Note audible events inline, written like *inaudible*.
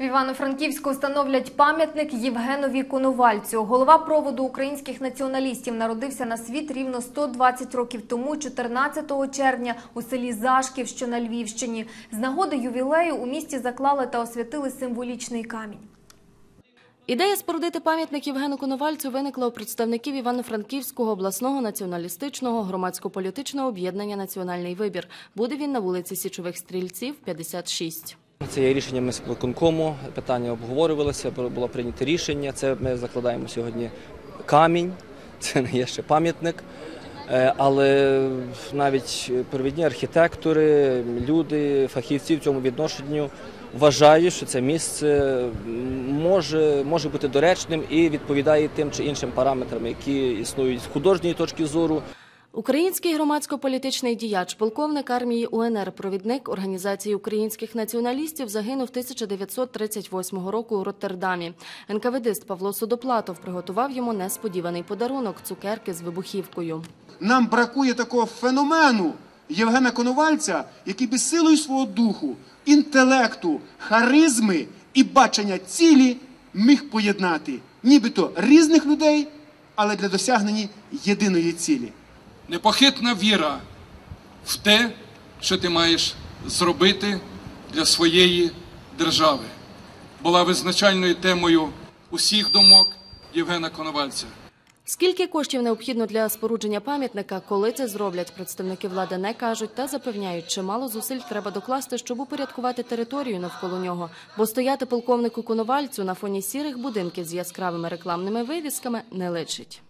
В Івано-Франківську встановлять пам'ятник Євгенові Коновальцю. Голова проводу українських націоналістів народився на світ рівно 120 років тому, 14 червня, у селі Зашків, що на Львівщині. З нагоди ювілею у місті заклали та освятили символічний камінь. Ідея спорудити пам'ятник Євгену Коновальцю виникла у представників Івано-Франківського обласного націоналістичного громадсько-політичного об'єднання Національний вибір. Буде він на вулиці Січових стрільців, 56. Це є рішення міськвиконкому, питання обговорювалося, було прийнято рішення. Це ми закладаємо сьогодні камінь, *laughs* це не є ще пам'ятник. Е, Але навіть провідні архітектори, люди, фахівці в цьому відношенню вважають, що це місце може, може бути доречним і відповідає тим чи іншим параметрам, які існують з художньої точки зору. Український громадсько-політичний діяч, полковник армії УНР, провідник організації українських націоналістів загинув 1938 року у Роттердамі. НКВДист Павло Судоплатов приготував йому несподіваний подарунок цукерки з вибухівкою. Нам бракує такого феномену Євгена Коновальця, який би силою свого духу, інтелекту, харизми і бачення цілі міг поєднати нібито різних людей, але для досягнення єдиної цілі. Непохитна віра в те, що ти маєш зробити для своєї держави, була визначальною темою усіх думок Євгена Коновальця. Скільки коштів необхідно для спорудження пам'ятника, коли це зроблять, представники влади не кажуть та запевняють, чимало зусиль треба докласти, щоб упорядкувати територію навколо нього, бо стояти полковнику Коновальцю на фоні сірих будинків з яскравими рекламними вивісками не личить.